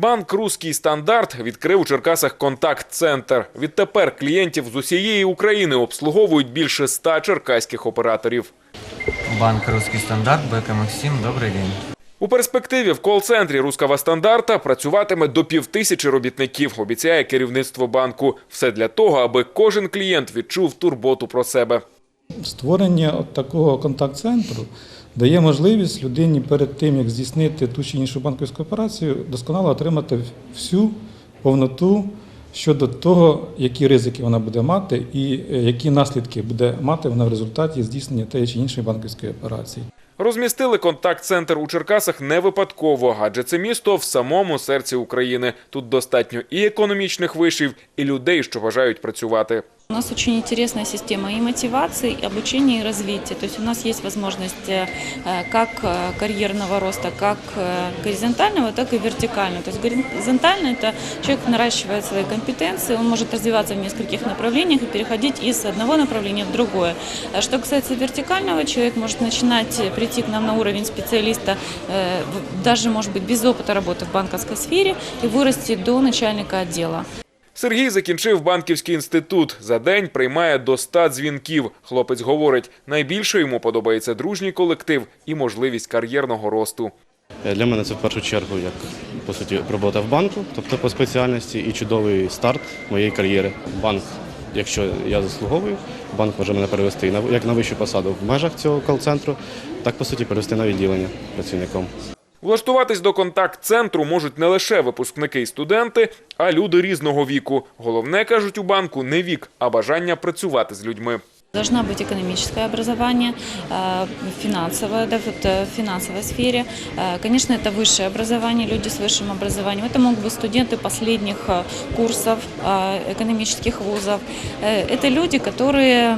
Банк Руський стандарт відкрив у Черкасах контакт-центр. Відтепер клієнтів з усієї України обслуговують більше ста черкаських операторів. Банк «Русский стандарт», Бека Максим, добрый день. У перспективі в кол-центрі Рускава стандарта працюватиме до півтисячі робітників, обіцяє керівництво банку. Все для того, аби кожен клієнт відчув турботу про себе. Створення от такого контакт-центру дає можливість людині перед тим, як здійснити ту чи іншу банківську операцію, досконало отримати всю повноту щодо того, які ризики вона буде мати і е, які наслідки буде мати вона в результаті здійснення тієї чи іншої банківської операції. Розмістили контакт-центр у Черкасах не випадково, адже це місто в самому серці України. Тут достатньо і економічних вишів, і людей, що бажають працювати. У нас очень интересная система и мотивации, и обучения, и развития. То есть у нас есть возможность э, как э, карьерного роста, как э, горизонтального, так и вертикального. То есть горизонтально это человек наращивает свои компетенции, он может развиваться в нескольких направлениях и переходить из одного направления в другое. А Что касается вертикального, человек может начинать э, прийти к нам на уровень специалиста, э, в- даже может быть без опыта работы в банковской сфере и вырасти до начальника отдела. Сергій закінчив банківський інститут. За день приймає до 100 дзвінків. Хлопець говорить, найбільше йому подобається дружній колектив і можливість кар'єрного росту. Е, Для мене це в першу чергу як по суті робота в банку, тобто по спеціальності, і чудовий старт моєї кар'єри. Банк, якщо я заслуговую, банк може мене перевести як на вищу посаду в межах цього кол-центру, так по суті перевести на відділення працівником. Влаштуватись до контакт-центру можуть не лише випускники і студенти, а люди різного віку. Головне, кажуть у банку, не вік, а бажання працювати з людьми. Должна быть экономическое образование, э, финансовое, да, вот, э, в финансовой сфере. Э, Конечно, это высшее образование, люди с высшим образованием. Это могут быть студенты последних э, курсов э, экономических вузов. Э, Это люди, которые э,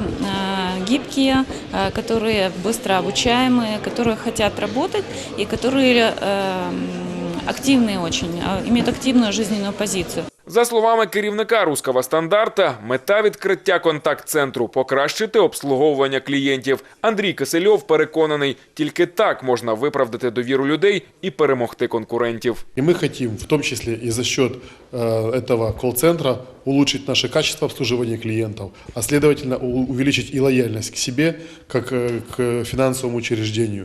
гибкие, э, которые быстро обучаемые, которые хотят работать и которые э, м, активные очень, э, имеют активную жизненную позицию. За словами керівника Рускава стандарта, мета відкриття контакт-центру покращити обслуговування клієнтів. Андрій Кисельов переконаний, тільки так можна виправдати довіру людей і перемогти конкурентів. И мы хотим, в том числе и за счет э, этого колл-центра, улучшить наше качество обслуживания клиентов, а следовательно у- увеличить и лояльность к себе, как э, к финансовому учреждению.